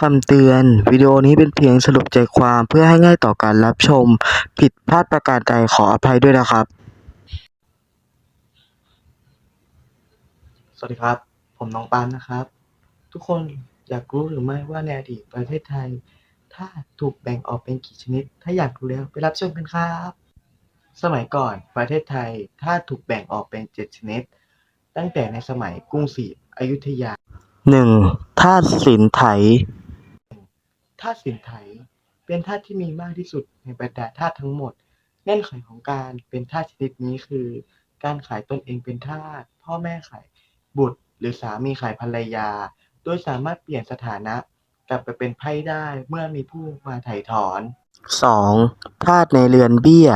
คำเตือน วิดีโอนี้เป็นเพียงสรุปใจความเพื่อให้ง่ายต่อการรับชม ผิดพลาดประการใดขออภัยด้วยนะครับ สวัสดีครับ ผมน้องปานนะครับ ทุกคนอยากรู้หรือไม่ว่าในอดีตประเทศไทย ถ้าถูกแบ่งออกเป็นกี่ชนิด ถ้าอยากรู้แล้วไปรับชมกันครับ สมัยก่อนประเทศไทยถ้าถูกแบ่งออกเป็นเจ็ดชนิด ตั้งแต่ในสมัยกรุงศรีอยุธยาหนึ่งธาตุสินไถธาตุสินไถเป็นธาตุที่มีมากที่สุดในบรรดาธาตุทั้งหมด เงื่อนไขของการเป็นทาสชนิดนี้คือ การขายตนเองเป็นทาสพ่อแม่ขายบุตร หรือสามีขายภรรยา โดยสามารถเปลี่ยนสถานะกลับไปเป็นไพร่ได้เมื่อมีผู้มาไถ่ถอนสองทาสในเรือนเบี้ย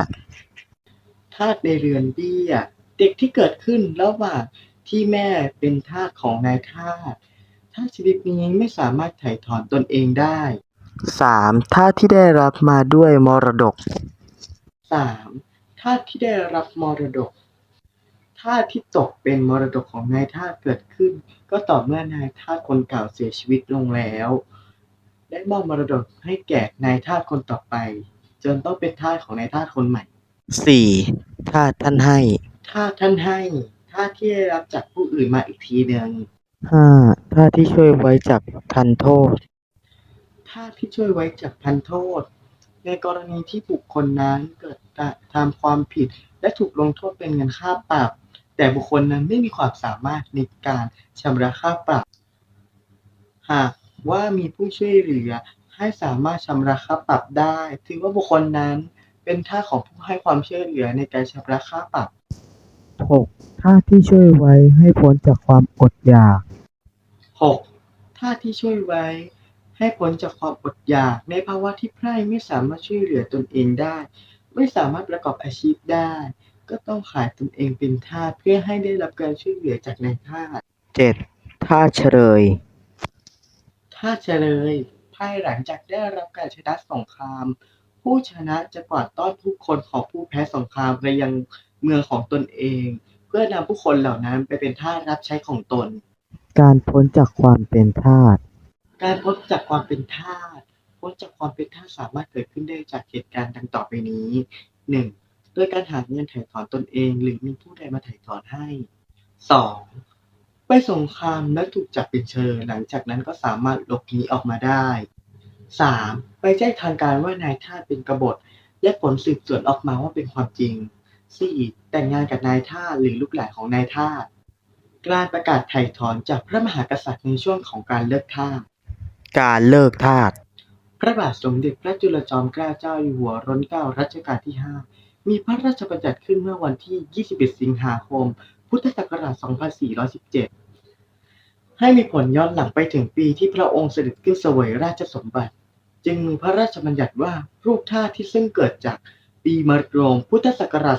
ทาสในเรือนเบี้ย เด็กที่เกิดขึ้นระหว่างที่แม่เป็นทาสของนายทาสทาสชนิดนี้ไม่สามารถไถ่ถอนตนเองได้ สามทาสที่ได้รับมาด้วยมรดกสามทาสที่ได้รับมรดกทาสที่ตกเป็นมรดกของนายทาสเกิดขึ้น ก็ต่อเมื่อนายทาสคนเก่าเสียชีวิตลงแล้ว ได้มอบมรดกให้แก่นายทาสคนต่อไป จนต้องเป็นทาสของนายทาสคนใหม่สี่ทาสท่านให้ทาสท่านให้ทาสที่ได้รับจากผู้อื่นมาอีกทีหนึ่งห้าทาสที่ช่วยไว้จากทันโทษ ทาสที่ช่วยไว้จากทันโทษ ในกรณีที่บุคคลนั้นเกิดกระทำความผิด และถูกลงโทษเป็นเงินค่าปรับ แต่บุคคลนั้นไม่มีความสามารถในการชำระค่าปรับ หากว่ามีผู้ช่วยเหลือให้สามารถชำระค่าปรับได้ ถือว่าบุคคลนั้นเป็นทาสของผู้ให้ความช่วยเหลือในการชำระค่าปรับหกทาสที่ช่วยไว้ให้พ้นจากความอดอยากหกทาสที่ช่วยไว้ ให้พ้นจากความอดอยากในภาวะที่ไพร่ไม่สามารถช่วยเหลือตนเองได้ ไม่สามารถประกอบอาชีพได้ ก็ต้องขายตนเองเป็นทาสเพื่อให้ได้รับการช่วยเหลือจากนายทาสเจ็ดทาสเฉลยทาสเฉลยภายหลังจากได้รับการชนะสงคราม ผู้ชนะจะกวาดต้อนผู้คนของผู้แพ้สงครามไปยังเมืองของตนเอง เพื่อนำผู้คนเหล่านั้นไปเป็นทาสรับใช้ของตน การพ้นจากความเป็นทาส การพ้นจากความเป็นทาสพ้นจากความเป็นทาสสามารถเกิดขึ้นได้จากเหตุการณ์ดังต่อไปนี้หนึ่งโดยการหาเงินถ่ายถอนตนเอง หรือมีผู้ใดมาถ่ายถอนให้สองไปสงครามและถูกจับเป็นเชิญ หลังจากนั้นก็สามารถหลบหนีออกมาได้สามไปแจ้งทางการว่านายทาสเป็นกบฏ และผลสืบสวนออกมาว่าเป็นความจริงสี่แต่งงานกับนายทาสหรือลูกหลานของนายทาสการประกาศไถ่ถอนจากพระมหากษัตริย์ในช่วงของการเลิกทาส การเลิกทาส พระบาทสมเด็จพระจุลจอมเกล้าเจ้าอยู่หัวรัชกาลรัชกาลที่ 5 มีพระราชบัญญัติขึ้นเมื่อวันที่ 21 สิงหาคม พุทธศักราช 2417 ให้มีผลย้อนหลังไปถึงปีที่พระองค์เสด็จขึ้นเสวยราชสมบัติ จึงมีพระราชบัญญัติว่าลูกทาสที่ซึ่งเกิดจากปีมะโรงพุทธศักราช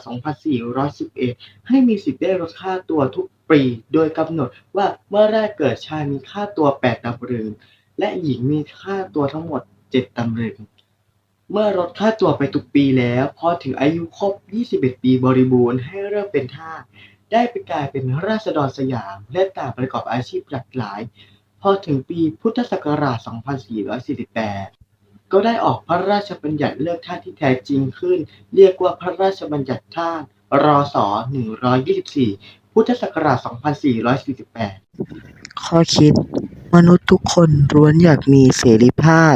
2411 ให้มีสิทธิ์ได้ลดค่าตัวทุกปี โดยกำหนดว่าเมื่อแรกเกิดชายมีค่าตัว8ตำลึง และหญิงมีค่าตัวทั้งหมด7ตำลึง เมื่อลดค่าตัวไปทุกปีแล้ว พอถึงอายุครบ 21 ปีบริบูรณ์ให้เริ่มเป็นทาสได้ไปกลายเป็นราษฎรสยาม และต่างประกอบอาชีพหลากหลาย พอถึงปีพุทธศักราช 2448 ก็ได้ออกพระราชบัญญัติเลิกทาสที่แท้จริงขึ้น เรียกว่าพระราชบัญญัติทาสรศ124 พุทธศักราช 2448 ข้อคิด มนุษย์ทุกคนล้วนอยากมีเสรีภาพ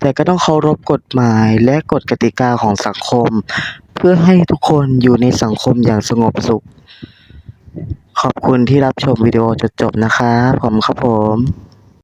แต่ก็ต้องเคารพกฎหมายและกฎกติกาของสังคม เพื่อให้ทุกคนอยู่ในสังคมอย่างสงบสุข ขอบคุณที่รับชมวิดีโอจนจบนะครับ ผมครับผม